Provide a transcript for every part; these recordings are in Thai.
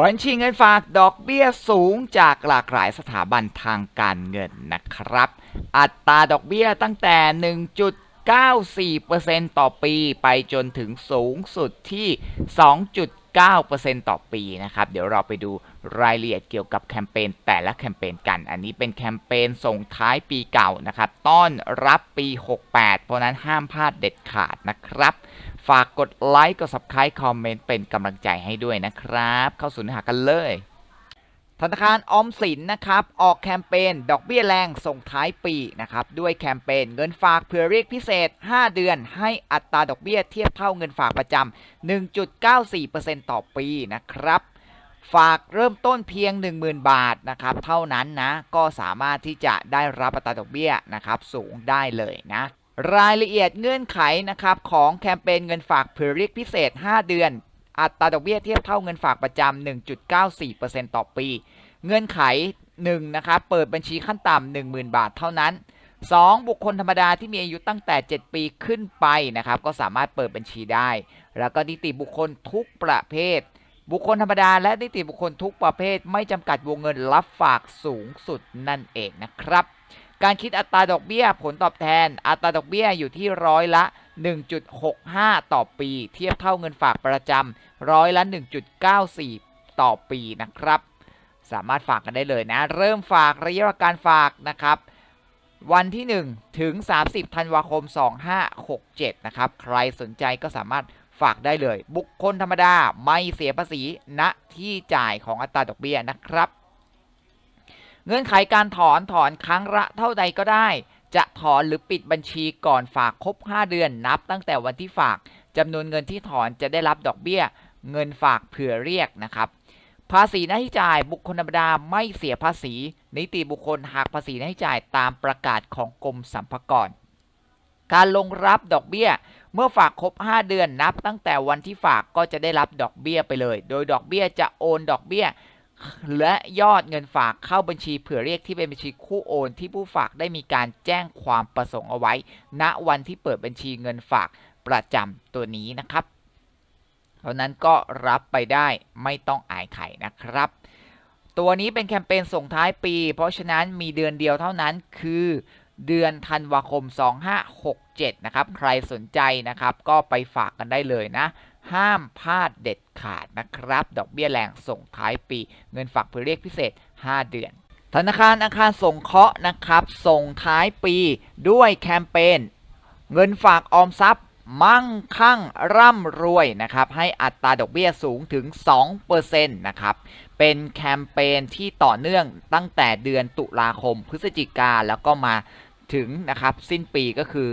บัญชีเงินฝากดอกเบี้ยสูงจากหลากหลายสถาบันทางการเงินนะครับ อัตราดอกเบี้ยตั้งแต่ 1.94%ต่อปีไปจนถึงสูงสุดที่ 2.9%ต่อปีนะครับ เดี๋ยวเราไปดูรายละเอียดเกี่ยวกับแคมเปญแต่ละแคมเปญกัน อันนี้เป็นแคมเปญส่งท้ายปีเก่านะครับ ต้อนรับปี 68 เพราะนั้นห้ามพลาดเด็ดขาดนะครับ ฝากกดไลค์กด subscribe คอมเมนต์เป็นกำลังใจให้ด้วยนะครับ เข้าสู่เนื้อหากันเลยธนาคารออมสินนะครับออกแคมเปญดอกเบี้ยแรงส่งท้ายปีนะครับด้วยแคมเปญเงินฝากเพื่อเรียกพิเศษ 5 เดือน ให้อัตราดอกเบี้ยเทียบเท่าเงินฝากประจำ 1.94%ต่อปีนะครับ ฝากเริ่มต้นเพียง 10,000 บาทนะครับเท่านั้นนะก็สามารถที่จะได้รับอัตราดอกเบี้ยนะครับสูงได้เลยนะ รายละเอียดเงื่อนไขนะครับของแคมเปญเงินฝากเผื่อเรียกพิเศษ 5 เดือน อัตราดอกเบี้ยเทียบเท่าเงินฝากประจำ 1.94%ต่อปี เงื่อนไข 1 นะครับเปิดบัญชีขั้นต่ำ10,000 บาทเท่านั้น 2. บุคคลธรรมดาที่มีอายุตั้งแต่ 7 ปีขึ้นไปนะครับก็สามารถเปิดบัญชีได้ แล้วก็นิติบุคคลทุกประเภท บุคคลธรรมดาและนิติบุคคลทุกประเภท ไม่จำกัดวงเงินรับฝากสูงสุดนั่นเองนะครับ การคิดอัตราดอกเบี้ยผลตอบแทน อัตราดอกเบี้ยอยู่ที่ร้อยละ 1.65 ต่อปี เทียบเท่าเงินฝากประจำร้อยละ 1.94 ต่อปีนะครับ สามารถฝากกันได้เลยนะ เริ่มฝากระยะการฝากนะครับ วันที่ 1 ถึง 30 ธันวาคม 2567 นะครับ ใครสนใจก็สามารถฝากได้เลย บุคคลธรรมดาไม่เสียภาษีณที่จ่ายของอัตราดอกเบี้ยนะครับ เงื่อนไขการถอนถอนครั้งละเท่าใดก็ได้ จะถอนหรือปิดบัญชีก่อนฝากครบ 5 เดือนนับตั้งแต่วันที่ฝากจำนวนเงินที่ถอนจะได้รับดอกเบี้ย เงินฝากเผื่อเรียกนะครับ ภาษีหน้าที่จ่ายบุคคลธรรมดาไม่เสียภาษี นิติบุคคลหักภาษีหน้าที่จ่ายตามประกาศของกรมสรรพากรการลงรับดอกเบี้ย เมื่อฝากครบ 5 เดือนนับตั้งแต่วันที่ฝากก็จะได้รับดอกเบี้ยไปเลย โดยดอกเบี้ยจะโอนดอกเบี้ย และยอดเงินฝากเข้าบัญชีเผื่อเรียกที่เป็นบัญชีคู่โอน ที่ผู้ฝากได้มีการแจ้งความประสงค์เอาไว้ ณวันที่เปิดบัญชีเงินฝากประจำตัวนี้นะครับเพราะนั้นก็รับไปได้ไม่ต้องอายไข่นะครับ ตัวนี้เป็นแคมเปญส่งท้ายปี เพราะฉะนั้นมีเดือนเดียวเท่านั้นคือเดือนธันวาคม 2567 นะครับ ใครสนใจนะครับ ก็ไปฝากกันได้เลยนะ ห้ามพลาดเด็ดขาดนะครับ ดอกเบี้ยแรงส่งท้ายปี เงินฝากเพื่อเรียกพิเศษ 5 เดือน ธนาคารอาคารสงเคราะห์นะครับ ส่งท้ายปีด้วยแคมเปญเงินฝากออมทรัพย์มั่งคั่งร่ำรวยนะครับ ให้อัตราดอกเบี้ยสูงถึง 2%นะครับ เป็นแคมเปญที่ต่อเนื่องตั้งแต่เดือนตุลาคมพฤศจิกาแล้วก็มาถึงนะครับ สิ้นปีก็คือ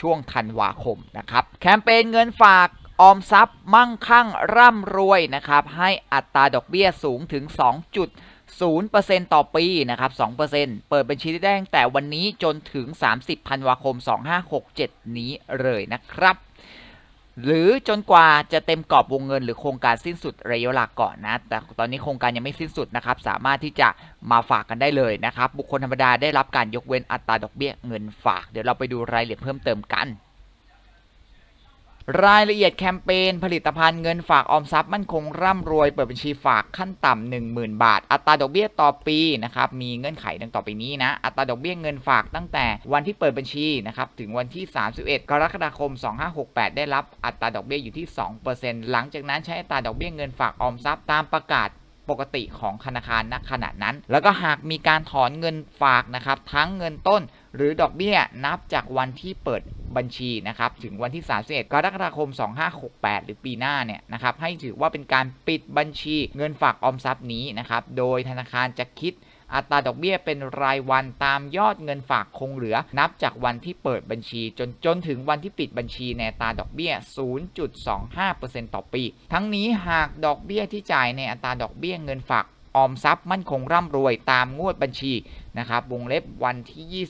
ช่วงธันวาคมนะครับ แคมเปญเงินฝาก ออมทรัพย์มั่งคั่งร่ำรวยนะครับ ให้อัตราดอกเบี้ยสูงถึง 2.0%ต่อปีนะครับ 2%เปิดบัญชีได้ตั้งแต่วันนี้จนถึง 30ธันวาคม 2567 นี้เลยนะครับ หรือจนกว่าจะเต็มกรอบวงเงินหรือโครงการสิ้นสุดระยะเวลาก่อนนะ แต่ตอนนี้โครงการยังไม่สิ้นสุดนะครับ สามารถที่จะมาฝากกันได้เลยนะครับ บุคคลธรรมดาได้รับการยกเว้นอัตราดอกเบี้ยเงินฝาก เดี๋ยวเราไปดูรายละเอียดเพิ่มเติมกัน รายละเอียดแคมเปญผลิตภัณฑ์เงินฝากออมทรัพย์มั่นคงร่ำรวยเปิดบัญชีฝากขั้นต่ำ10,000 บาท อัตราดอกเบี้ยต่อปีนะครับมีเงื่อนไขดังต่อไปนี้นะ อัตราดอกเบี้ยเงินฝากตั้งแต่วันที่เปิดบัญชีนะครับถึงวันที่ 31 กรกฎาคม 2568 ได้รับอัตราดอกเบี้ยอยู่ที่ 2%หลังจากนั้นใช้อัตราดอกเบี้ยเงินฝากออมทรัพย์ตามประกาศปกติของธนาคารณขณะนั้น แล้วก็หากมีการถอนเงินฝากนะครับทั้งเงินต้นหรือดอกเบี้ยนับจากวันที่เปิด บัญชีนะครับถึงวันที่ 31 กรกฎาคม 2568 หรือปีหน้าเนี่ยนะครับให้ถือว่าเป็นการปิดบัญชีเงินฝากออมทรัพย์นี้นะครับโดยธนาคารจะคิดอัตราดอกเบี้ยเป็นรายวันตามยอดเงินฝากคงเหลือ นับจากวันที่เปิดบัญชี จนจนถึงวันที่ปิดบัญชีในอัตราดอกเบี้ย 0.25%ต่อปี ทั้งนี้หากดอกเบี้ยที่จ่ายในอัตราดอกเบี้ยเงินฝากออมทรัพย์มั่นคงร่ำรวยตามงวดบัญชีนะครับวงเล็บวันที่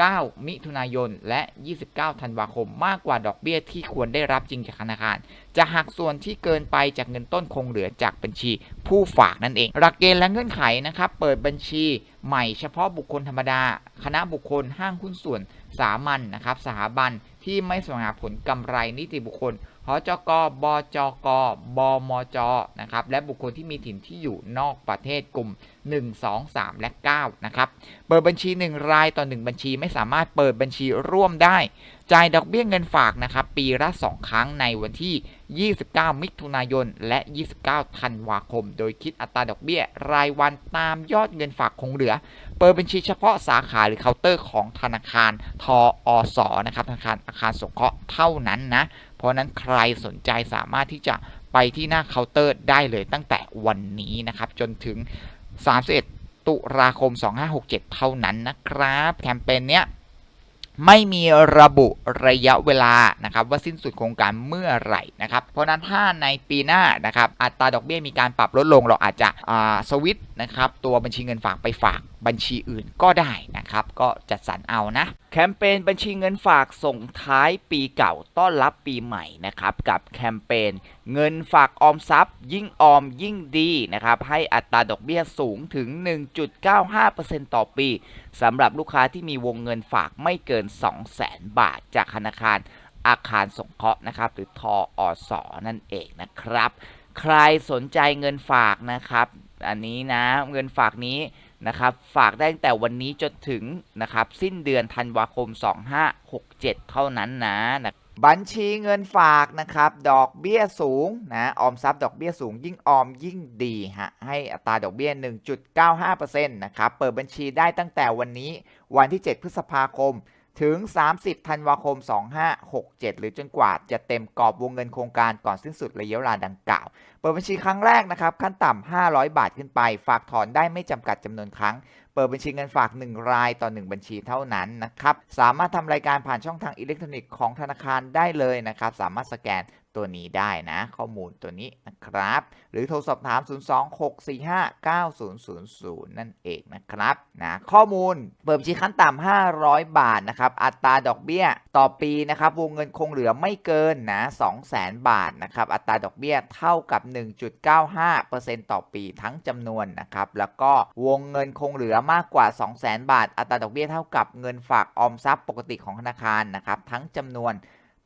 29มิถุนายน และ 29 ธันวาคม มากกว่าดอกเบี้ยที่ควรได้รับจริงจากธนาคาร จะหักส่วนที่เกินไปจากเงินต้นคงเหลือจากบัญชีผู้ฝากนั่นเอง หลักเกณฑ์และเงื่อนไขนะครับ เปิดบัญชี ใหม่เฉพาะบุคคลธรรมดา คณะบุคคลห้างหุ้นส่วนสามัญนนะครับสถาบันที่ไม่สวงหาผลกำไรนิติบุคคลหจกบจกบมจนะครับและบุคคลที่มีถิ่นที่อยู่นอกประเทศกลุ่ม 1 2 3 และ9นะครับเปิดบัญชี 1 รายต่อ 1 บัญชีไม่สามารถเปิดบัญชีร่วมได้ จ่ายดอกเบี้ยเงินฝากนะครับปีละ 2 ครั้งในวันที่ 29 มิถุนายน และ 29 ธันวาคม โดยคิดอัตราดอกเบี้ยรายวันตามยอดเงินฝากคงเหลือ เปิดบัญชีเฉพาะสาขาหรือเคาน์เตอร์ของธนาคารทออสอนะครับธนาคารอาคารสงเคราะห์เท่านั้นนะ เพราะนั้นใครสนใจสามารถที่จะไปที่หน้าเคาน์เตอร์ได้เลยตั้งแต่วันนี้นะครับจนถึง 31 ตุลาคม 2567 เท่านั้นนะครับ แคมเปญเนี้ย ไม่มีระบุระยะเวลานะครับว่าสิ้นสุดโครงการเมื่อไหร่นะครับเพราะนั้นถ้าในปีหน้านะครับอัตราดอกเบี้ยมีการปรับลดลงเราอาจจะสวิตช์นะครับตัวบัญชีเงินฝากไปฝาก บัญชีอื่นก็ได้นะครับ ก็จัดสรรเอานะ แคมเปญบัญชีเงินฝากส่งท้ายปีเก่าต้อนรับปีใหม่นะครับกับแคมเปญเงินฝากออมทรัพย์ ยิ่งออมยิ่งดีนะครับให้อัตราดอกเบี้ยสูงถึง 1.95%ต่อปีสำหรับลูกค้าที่มีวงเงินฝากไม่เกิน 200,000 บาทจากธนาคารอาคารสงเคราะห์นะครับหรือทออสอนั่นเองนะครับ ใครสนใจเงินฝากนะครับ อันนี้นะเงินฝากนี้ นะครับฝากได้ตั้งแต่วันนี้จนถึงนะครับสิ้นเดือนธันวาคม 2567 เท่านั้นนะนะบัญชีเงินฝากนะครับดอกเบี้ยสูงนะออมทรัพย์ดอกเบี้ยสูงยิ่งออมยิ่งดีฮะให้อัตราดอกเบี้ย 1.95%นะครับเปิดบัญชีได้ตั้งแต่วันนี้วันที่ 7 พฤษภาคม ถึง 30 ธันวาคม 2567 หรือจนกว่าจะเต็มกรอบวงเงินโครงการก่อนสิ้นสุดระยะเวลาดังกล่าว เปิดบัญชีครั้งแรกนะครับ ขั้นต่ำ 500 บาทขึ้นไป ฝากถอนได้ไม่จำกัดจำนวนครั้ง เปิดบัญชีเงินฝาก 1 รายต่อ 1 บัญชีเท่านั้นนะครับ สามารถทำรายการผ่านช่องทางอิเล็กทรอนิกส์ของธนาคารได้เลยนะครับ สามารถสแกน ตัวนี้ได้นะ ข้อมูลตัวนี้นะครับ หรือโทรสอบถาม 026459000 นั่นเองนะครับนะข้อมูลเปิดบัญชีขั้นต่ำ500 บาทนะครับ อัตราดอกเบี้ยต่อปีนะครับวงเงินคงเหลือไม่เกินนะ200,000 บาทนะครับ อัตราดอกเบี้ยเท่ากับ 1.95%ต่อปีทั้งจำนวนนะครับ แล้วก็วงเงินคงเหลือมากกว่า 200,000 บาท อัตราดอกเบี้ยเท่ากับเงินฝากออมทรัพย์ปกติของธนาคารนะครับทั้งจำนวน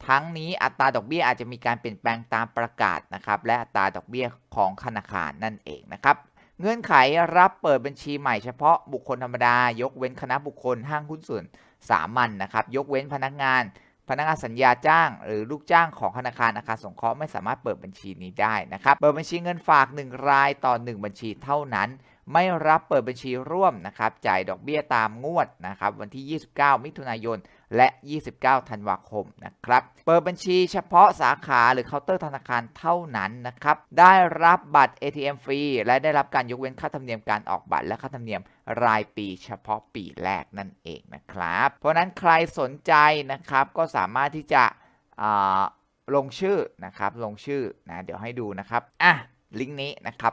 ทั้งนี้อัตราดอกเบี้ยอาจจะมีการเปลี่ยนแปลงตามประกาศนะครับและอัตราดอกเบี้ยของธนาคารนั่นเองนะครับเงื่อนไขรับเปิดบัญชีใหม่เฉพาะบุคคลธรรมดายกเว้นคณะบุคคลห้างหุ้นส่วนสามัญนนะครับ ยกเว้นพนักงาน พนักงานสัญญาจ้าง หรือลูกจ้างของธนาคารอาคารสงเคราะห์ไม่สามารถเปิดบัญชีนี้ได้นะครับ เปิดบัญชีเงินฝาก 1 รายต่อ 1 บัญชีเท่านั้น ไม่รับเปิดบัญชีร่วมนะครับจ่ายดอกเบี้ยตามงวดนะครับวันที่ 29 มิถุนายน และ 29 ธันวาคมนะครับ เปิดบัญชีเฉพาะสาขาหรือเคาน์เตอร์ธนาคารเท่านั้นนะครับ ได้รับบัตร ATM ฟรี และได้รับการยกเว้นค่าธรรมเนียมการออกบัตรและค่าธรรมเนียมรายปีเฉพาะปีแรกนั่นเองนะครับ เพราะนั้นใครสนใจนะครับก็สามารถที่จะลงชื่อนะครับ ลงชื่อนะ เดี๋ยวให้ดูนะครับ อะ ลิงก์นี้นะครับ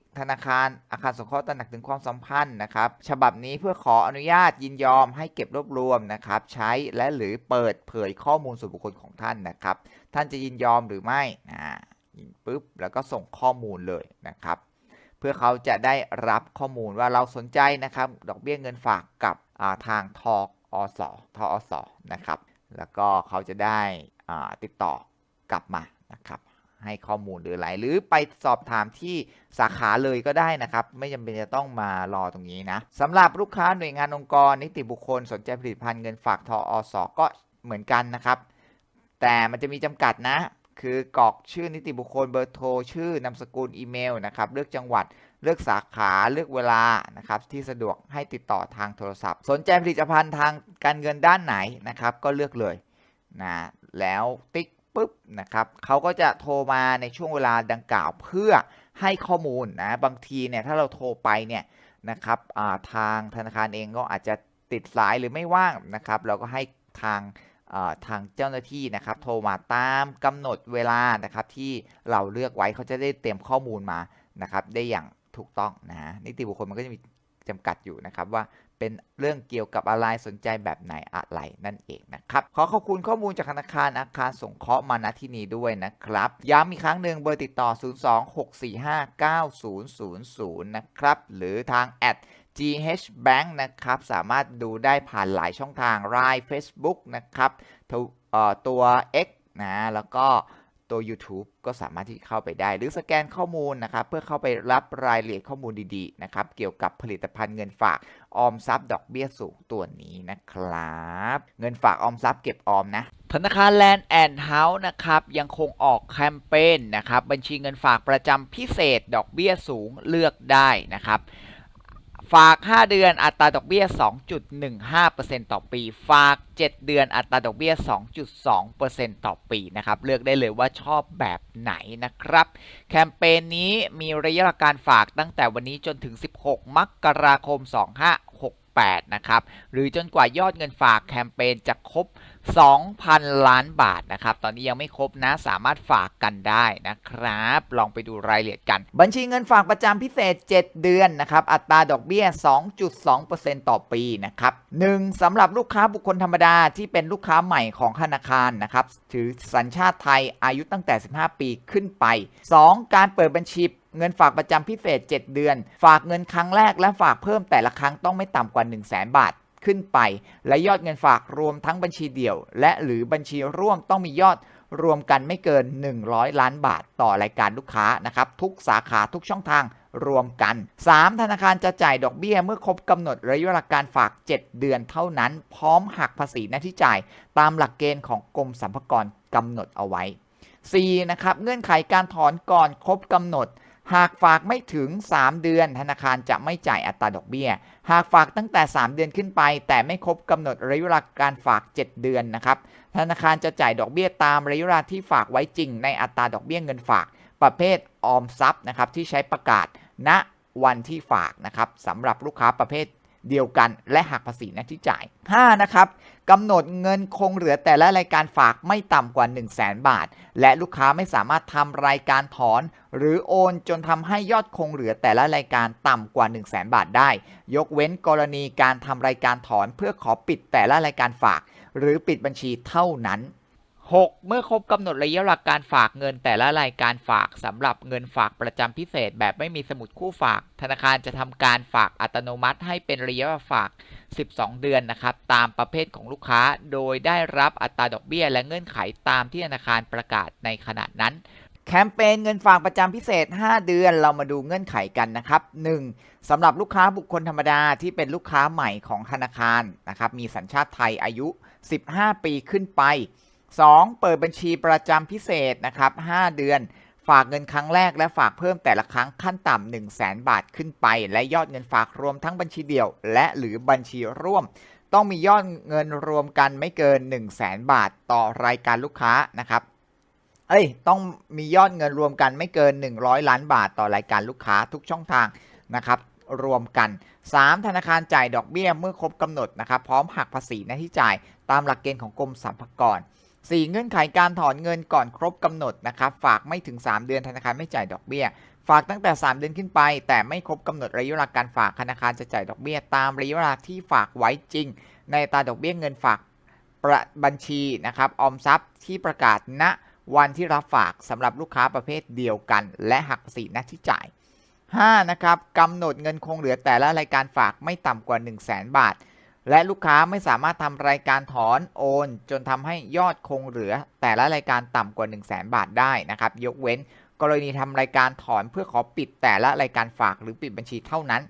ธนาคารอาคารสงเคราะห์ตระหนักถึงความสัมพันธ์นะครับ ฉบับนี้เพื่อขออนุญาตยินยอมให้เก็บรวบรวมนะครับ ใช้และหรือเปิดเผยข้อมูลส่วนบุคคลของท่านนะครับ ท่านจะยินยอมหรือไม่อ่ายิงปุ๊บแล้วก็ส่งข้อมูลเลยนะครับ เพื่อเขาจะได้รับข้อมูลว่าเราสนใจนะครับ ดอกเบี้ยเงินฝากกับาทางทออสทอสนะครับ แล้วก็เขาจะได้ติดต่อกลับมานะครับ ให้ข้อมูลหรืออะไรหรือไปสอบถามที่สาขาเลยก็ได้นะครับ ไม่จำเป็นจะต้องมารอตรงนี้นะสำหรับลูกค้าหน่วยงานองค์กร นิติบุคคลสนใจผลิตภัณฑ์เงินฝากทออสก็เหมือนกันนะครับ แต่มันจะมีจำกัดนะ คือกรอกชื่อนิติบุคคลเบอร์โทรชื่อนามสกุลอีเมลนะครับเลือกจังหวัดเลือกสาขาเลือกเวลานะครับที่สะดวกให้ติดต่อทางโทรศัพท์ สนใจผลิตภัณฑ์ทางการเงินด้านไหนนะครับ ก็เลือกเลยนะแล้วติ๊ก ปุ๊บนะครับเขาก็จะโทรมาในช่วงเวลาดังกล่าวเพื่อให้ข้อมูลนะบางทีเนี่ยถ้าเราโทรไปเนี่ยนะครับาทางธนาคารเองก็อาจจะติดสายหรือไม่ว่างนะครับ เราก็ให้ทางทางเจ้าหน้าที่นะครับ โทรมาตามกำหนดเวลานะครับ ที่เราเลือกไว้เขาจะได้เตรียมข้อมูลมานะครับ ได้อย่างถูกต้องนะฮะนิติบุคคลมันก็จะมีจจำกัดอยู่นะครับว่า เป็นเรื่องเกี่ยวกับอะไรสนใจแบบไหนอะไรนั่นเองนะครับขอขอบคุณข้อมูลจากธนาคารอาคารสงเคราะห์มาณที่นี้ด้วยนะครับ ย้ำอีกครั้งหนึ่งเบอร์ติดต่อ 026459000 นะครับ หรือทางแอด GH Bank นะครับ สามารถดูได้ผ่านหลายช่องทาง Line Facebook นะครับตัว X นะแล้วก็ ตัว YouTube ก็สามารถที่เข้าไปได้ หรือสแกนข้อมูลนะครับ เพื่อเข้าไปรับรายละเอียดข้อมูลดีๆนะครับ เกี่ยวกับผลิตภัณฑ์เงินฝากออมทรัพย์ดอกเบี้ยสูงตัวนี้นะครับ เงินฝากออมทรัพย์เก็บออมนะธนาคารแลนด์แอนด์เฮาส์นะครับยังคงออกแคมเปญนะครับ บัญชีเงินฝากประจำพิเศษดอกเบี้ยสูงเลือกได้นะครับ ฝาก 5 เดือนอัตราดอกเบี้ย 2.15%ต่อปี ฝาก 7 เดือนอัตราดอกเบี้ย 2.2%ต่อปีนะครับ เลือกได้เลยว่าชอบแบบไหนนะครับ แคมเปญนี้มีระยะการฝากตั้งแต่วันนี้จนถึง 16 มกราคม 2568 นะครับ หรือจนกว่ายอดเงินฝากแคมเปญจะครบ 2,000 ล้านบาทนะครับ ตอนนี้ยังไม่ครบนะ สามารถฝากกันได้นะครับ ลองไปดูรายละเอียดกัน บัญชีเงินฝากประจำพิเศษ 7 เดือนนะครับ อัตราดอกเบี้ย 2.2%ต่อปีนะครับ 1. สำหรับลูกค้าบุคคลธรรมดาที่เป็นลูกค้าใหม่ของธนาคารนะครับ ถือสัญชาติไทยอายุตั้งแต่ 15 ปีขึ้นไป 2. การเปิดบัญชี เงินฝากประจำพิเศษ 7 เดือน ฝากเงินครั้งแรกและฝากเพิ่มแต่ละครั้งต้องไม่ต่ำกว่า 1 0 0 0 0แบาทขึ้นไป และยอดเงินฝากรวมทั้งบัญชีเดี่ยว และหรือบัญชีร่วมต้องมียอดรวมกันไม่เกิน 100 ล้านบาทต่อรายการลูกค้านะครับทุกสาขาทุกช่องทางรวมกัน 3. ธนาคารจะจ่ายดอกเบี้ยเมื่อครบกำหนดระยะเวลาการฝาก 7 เดือนเท่านั้น พร้อมหักภาษีหน้าที่จ่าย ตามหลักเกณฑ์ของกรมสรรพากรกำหนดเอาไว้ 4. นะครับเงื่อนไขการถอนก่อนครบกำหนด หากฝากไม่ถึง 3 เดือน ธนาคารจะไม่จ่ายอัตราดอกเบี้ย หากฝากตั้งแต่ 3 เดือนขึ้นไป แต่ไม่ครบกำหนดระยะเวลาการฝาก 7 เดือนนะครับ ธนาคารจะจ่ายดอกเบี้ยตามระยะเวลาที่ฝากไว้จริง ในอัตราดอกเบี้ยเงินฝาก ประเภทออมทรัพย์นะครับที่ใช้ประกาศณวันที่ฝากนะครับสำหรับลูกค้าประเภท เดียวกัน และหักภาษีหน้าที่จ่าย 5. นะครับกำหนดเงินคงเหลือแต่ละรายการฝากไม่ต่ำกว่า 1 0 0 0 0แบาท และลูกค้าไม่สามารถทำรายการถอน หรือโอนจนทำให้ยอดคงเหลือแต่ละรายการต่ำกว่า 1 0 0 0 0แบาทได้ ยกเว้นกรณีการทำรายการถอนเพื่อขอปิดแต่ละรายการฝาก หรือปิดบัญชีเท่านั้น 6. เมื่อครบกำหนดระยะเวลาการฝากเงิน แต่ละรายการฝากสำหรับเงินฝากประจำพิเศษ แบบไม่มีสมุดคู่ฝาก ธนาคารจะทำการฝากอัตโนมัติ ให้เป็นระยะเวลาฝาก 12 เดือนนะครับตามประเภทของลูกค้า โดยได้รับอัตราดอกเบี้ย และเงื่อนไขตามที่ธนาคารประกาศในขณะนั้น แคมเปญเงินฝากประจำพิเศษ 5 เดือนเรามาดูเงื่อนไขกันนะครับ 1. สำหรับลูกค้าบุคคลธรรมดาที่เป็นลูกค้าใหม่ของธนาคารนะครับมีสัญชาติไทยอายุ 15 ปีขึ้นไป 2. เปิดบัญชีประจำพิเศษนะครับ 5 เดือน ฝากเงินครั้งแรกและฝากเพิ่มแต่ละครั้งขั้นต่ำ1 0 0 0 0แบาทขึ้นไป และยอดเงินฝากรวมทั้งบัญชีเดี่ยว และหรือบัญชีร่วม ต้องมียอดเงินรวมกันไม่เกิน 1 0 0 0 0แบาทต่อรายการลูกค้านะครับเอ้ยต้องมียอดเงินรวมกันไม่เกิน 100 ล้านบาทต่อรายการลูกค้าทุกช่องทางนะครับรวมกัน 3. ธนาคารจ่ายดอกเบี้ยเมื่อครบกำหนดนะครับพร้อมหักภาษีหน้าที่จ่ายตามหลักเกณฑ์ของกรมสรรพากร 4. เงื่อนไขการถอนเงินก่อนครบกำหนดนะครับฝากไม่ถึง 3 เดือนธนาคารไม่จ่ายดอกเบี้ย ฝากตั้งแต่ 3 เดือนขึ้นไป แต่ไม่ครบกำหนดระยะเวลาการฝากธนาคารจะจ่ายดอกเบี้ย ตามระยะเวลาที่ฝากไว้จริง ในตาดอกเบี้ยเงินฝากประบัญชีนะครับออมทรัพย์ที่ประกาศณวันที่รับฝากสำหรับลูกค้าประเภทเดียวกัน และหักภาษีหน้าที่จ่าย 5. นะครับกำหนดเงินคงเหลือแต่ละรายการฝากไม่ต่ำกว่า 1 0 0 0 0แบาท และลูกค้าไม่สามารถทำรายการถอนโอน จนทำให้ยอดคงเหลือ แต่ละรายการต่ำกว่า 1 0 0 0 0แบาทได้นะครับ ยกเว้น กรณีทำรายการถอนเพื่อขอปิดแต่ละรายการฝากหรือปิดบัญชีเท่านั้น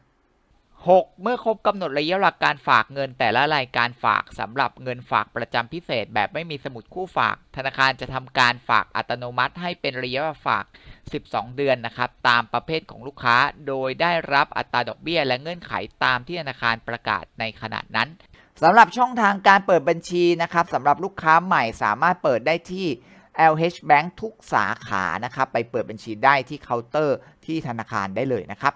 6. เมื่อครบกำหนดระยะเวลาการฝากเงินแต่ละรายการฝากสำหรับเงินฝากประจำพิเศษแบบไม่มีสมุดคู่ฝาก ธนาคารจะทำการฝากอัตโนมัติให้เป็นระยะเวลาฝาก 12 เดือนนะครับตามประเภทของลูกค้า โดยได้รับอัตราดอกเบี้ย และเงื่อนไขตามที่ธนาคารประกาศในขณะนั้นสำหรับช่องทางการเปิดบัญชีนะครับสำหรับลูกค้าใหม่สามารถเปิดได้ที่ LH Bank ทุกสาขานะครับไปเปิดบัญชีได้ที่เคาน์เตอร์ที่ธนาคารได้เลยนะครับ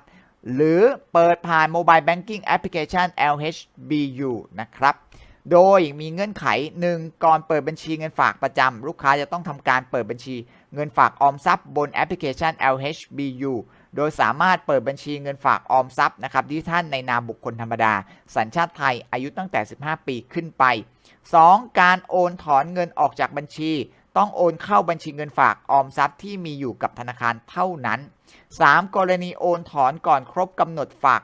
หรือเปิดผ่าน Mobile Banking Application LHBU นะครับ โดยมีเงื่อนไขหนึ่งก่อนเปิดบัญชีเงินฝากประจำ ลูกค้าจะต้องทำการเปิดบัญชีเงินฝากออมทรัพย์บนแอปพลิเคชัน LHBU โดยสามารถเปิดบัญชีเงินฝากออมทรัพย์นะครับที่ท่านในนามบุคคลธรรมดา สัญชาติไทยอายุตั้งแต่ 15 ปีขึ้นไป 2. การโอนถอนเงินออกจากบัญชี ต้องโอนเข้าบัญชีเงินฝากออมทรัพย์ที่มีอยู่กับธนาคารเท่านั้น 3. กรณีโอนถอนก่อนครบกำหนดฝาก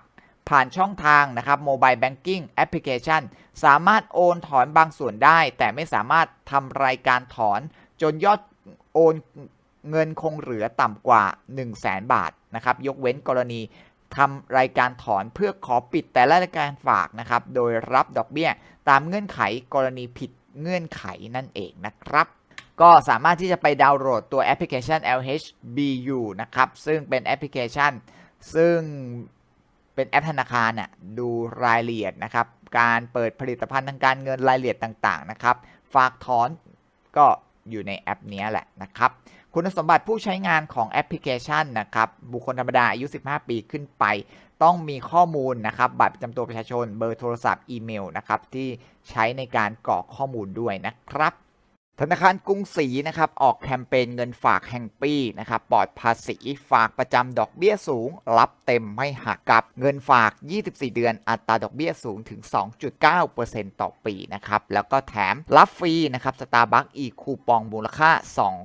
ผ่านช่องทางนะครับโมบายแบงกิ้งแอปพลิเคชันสามารถโอนถอนบางส่วนได้ แต่ไม่สามารถทำรายการถอน จนยอดโอนเงินคงเหลือต่ำกว่า 1 0 0 0 0แบาทนะครับ ยกเว้นกรณีทำรายการถอนเพื่อขอปิดแต่ละรายการฝากนะครับ โดยรับดอกเบี้ยตามเงื่อนไขกรณีผิดเงื่อนไขนั่นเองนะครับ ก็สามารถที่จะไปดาวน์โหลดตัวแอปพลิเคชัน LHBU นะครับ ซึ่งเป็นแอปพลิเคชัน ซึ่ง เป็นแอปธนาคารน่ะดูรายละเอียดนะครับ การเปิดผลิตภัณฑ์ทางการเงินรายละเอียดต่างๆนะครับ ฝากถอนก็อยู่ในแอปนี้แหละนะครับ คุณสมบัติผู้ใช้งานของแอปพลิเคชันนะครับ บุคคลธรรมดาอายุ 15 ปีขึ้นไป ต้องมีข้อมูลนะครับ บัตรประจำตัวประชาชน เบอร์โทรศัพท์ อีเมลนะครับ ที่ใช้ในการกรอกข้อมูลด้วยนะครับ ธนาคารกรุงศรีนะครับออกแคมเปญเงินฝากแห่งปีนะครับปลอดภาษีฝากประจำดอกเบี้ยสูง รับเต็มไม่หักกับเงินฝาก 24 เดือนอัตราดอกเบี้ยสูงถึง 2.9%ต่อปีนะครับแล้วก็แถมรับฟรีนะครับสตาร์บัคอีคูปองมูลค่า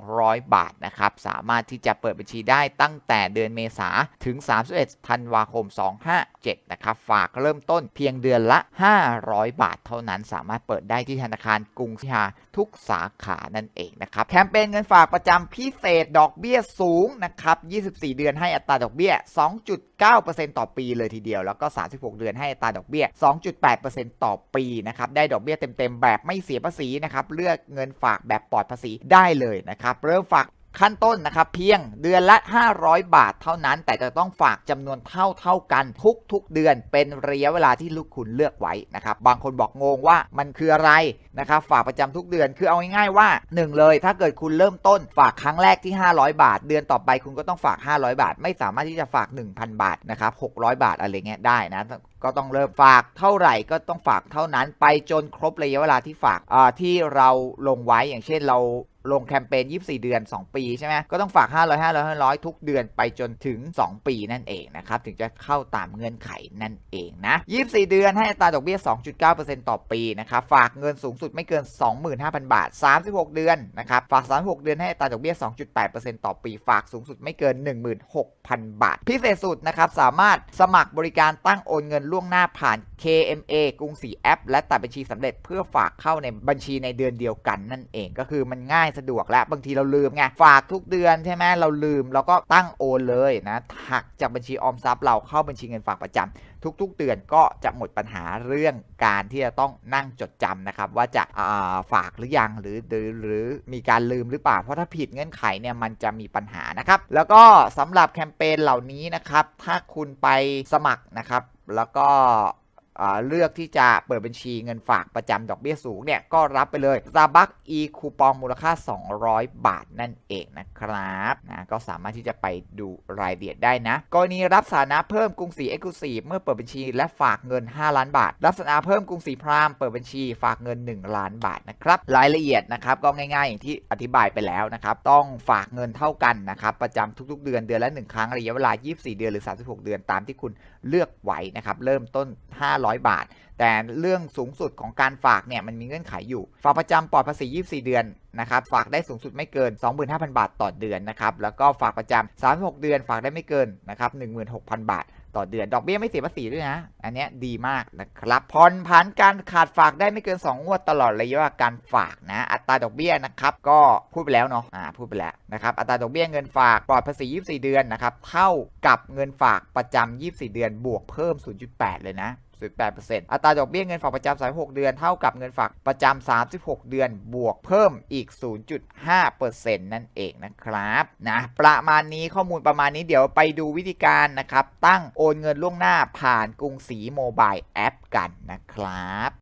200 บาทนะครับสามารถที่จะเปิดบัญชีได้ตั้งแต่เดือนเมษาถึง 31 ธันวาคม 257 นะครับฝากเริ่มต้นเพียงเดือนละ 500 บาท เท่านั้นสามารถเปิดได้ที่ธนาคารกรุงศรีทุกสาขานั่นเองนะครับแคมเปญเงินฝากประจำพิเศษดอกเบี้ยสูงนะครับ 24 เดือนให้อัตราดอกเบี้ย 2.9%ต่อปีเลยทีเดียว แล้วก็ 36 เดือนให้อัตราดอกเบี้ย 2.8%ต่อปีนะครับ ได้ดอกเบี้ยเต็มๆ แบบไม่เสียภาษีนะครับ เลือกเงินฝากแบบปลอดภาษีได้เลยนะครับ เริ่มฝาก ขั้นต้นนะครับเพียงเดือนละ 500 บาทเท่านั้น แต่จะต้องฝากจำนวนเท่าเท่ากันทุกๆเดือน เป็นระยะเวลาที่ลูกคุณเลือกไว้นะครับบางคนบอกงงว่ามันคืออะไรนะครับฝากประจำทุกเดือนคือเอาง่ายๆว่า 1 เลย ถ้าเกิดคุณเริ่มต้นฝากครั้งแรกที่ 500 บาท เดือนต่อไปคุณก็ต้องฝาก 500 บาท ไม่สามารถที่จะฝาก 1,000 บาทนะครับ600 บาทอะไรเงี้ยได้นะก็ต้องเริ่มฝากเท่าไหร่ก็ต้องฝากเท่านั้นไปจนครบระยะเวลาที่ฝากที่เราลงไว้อย่างเช่นเรา ลงแคมเปญ 24 เดือน 2 ปีใช่ไหมก็ต้องฝาก 500 500 500 ทุกเดือนไปจนถึง 2 ปีนั่นเองนะครับ ถึงจะเข้าตามเงื่อนไขนั่นเองนะ 24 เดือนให้อัตราดอกเบี้ย 2.9%ต่อปีนะครับ ฝากเงินสูงสุดไม่เกิน 25,000 บาท 36 เดือนนะครับ ฝาก 36 เดือนให้อัตราดอกเบี้ย 2.8%ต่อปี ฝากสูงสุดไม่เกิน 16,000 บาท พิเศษสุดนะครับ สามารถสมัครบริการตั้งโอนเงินล่วงหน้าผ่าน KMA กรุงศรีแอป และตัดบัญชีสำเร็จเพื่อฝากเข้าในบัญชีในเดือนเดียวกันนั่นเอง ก็คือมันง่ายสะดวกและบางทีเราลืมไงฝากทุกเดือนใช่ไหมเราลืมเราก็ตั้งโอนเลยนะหักจากบัญชีออมทรัพย์เราเข้าบัญชีเงินฝากประจำทุกๆเดือนก็จะหมดปัญหาเรื่องการที่จะต้องนั่งจดจำนะครับ ว่าจะาฝากหรือยังหรือหรือหรือมีการลืมหรือเปล่า เพราะถ้าผิดเงื่อนไขเนี่ยมันจะมีปัญหานะครับ แล้วก็สำหรับแคมเปญเหล่านี้นะครับ ถ้าคุณไปสมัครนะครับ แล้วก็ เลือกที่จะเปิดบัญชีเงินฝากประจำดอกเบี้ยสูงเนี่ย ก็รับไปเลย Starbucks e คูปองมูลค่า 200 บาทนั่นเองนะครับนะก็สามารถที่จะไปดูรายละเอียดได้นะ กรณีรับสถานะเพิ่มกรุงศรีเอ็กซ์คลูซีฟเมื่อเปิดบัญชีและฝากเงิน 5 ล้านบาท รับสถานะเพิ่มกรุงศรีพรามเปิดบัญชีฝากเงิน 1 ล้านบาทนะครับรายละเอียดนะครับก็ง่ายๆ อย่างที่อธิบายไปแล้วนะครับต้องฝากเงินเท่ากันนะครับประจำทุกๆ เดือนเดือนละ 1 ครั้งระยะเวลา 24 เดือนหรือ 36 เดือนตามที่คุณเลือกไว้นะครับเริ่มต้น 5 500 บาท แต่เรื่องสูงสุดของการฝากเนี่ยมันมีเงื่อนไขอยู่ ฝากประจำปลอดภาษี 24 เดือนนะครับ ฝากได้สูงสุดไม่เกิน 25,000 บาทต่อเดือนนะครับ แล้วก็ฝากประจำ36 เดือน ฝากได้ไม่เกินนะครับ16,000 บาทต่อเดือนดอกเบี้ยไม่เสียภาษีด้วยนะ อันนี้ดีมากนะครับผ่อนผันการขาดฝากได้ไม่เกิน 2 งวดตลอดระยะเวลาการฝากนะ อัตราดอกเบี้ยนะครับ ก็พูดไปแล้วเนาะอ่าพูดไปแล้วนะครับ อัตราดอกเบี้ยเงินฝากปลอดภาษี 24 เดือนนะครับ เท่ากับเงินฝากประจำ24 เดือนบวกเพิ่ม 0.8 เลยนะ 0.8%อัตราดอกเบี้ยเงินฝากประจำ36 เดือนเท่ากับเงินฝากประจำ36 เดือนบวกเพิ่มอีก 0.5%นั่นเองนะครับนะประมาณนี้ข้อมูลประมาณนี้เดี๋ยวไปดูวิธีการนะครับ ตั้งโอนเงินล่วงหน้าผ่านกรุงศรีโมบายแอปกันนะครับ